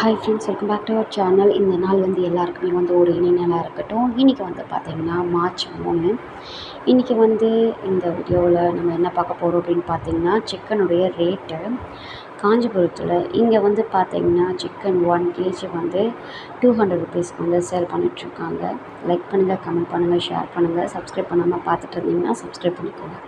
Hi friends welcome back to our channel இந்த நாள் வந்து எல்லாருக்குமே வந்து ஒரு இனி நாளாக இருக்கட்டும். இன்றைக்கி வந்து பார்த்திங்கன்னா மார்ச் மூணு. இன்றைக்கி வந்து இந்த வீடியோவில் நம்ம என்ன பார்க்க போகிறோம் அப்படின்னு பார்த்திங்கன்னா சிக்கனுடைய ரேட்டு காஞ்சிபுரத்தில் இங்கே வந்து பார்த்திங்கன்னா சிக்கன் ஒன் கேஜி வந்து டூ ஹண்ட்ரட் ருபீஸ்க்கு வந்து சேல் பண்ணிகிட்ருக்காங்க லைக் பண்ணுங்கள் கமெண்ட் பண்ணுங்கள் ஷேர் பண்ணுங்கள் சப்ஸ்கிரைப் பண்ணாமல் பார்த்துட்டு இருந்தீங்கன்னா சப்ஸ்கிரைப் பண்ணிக்கோங்க.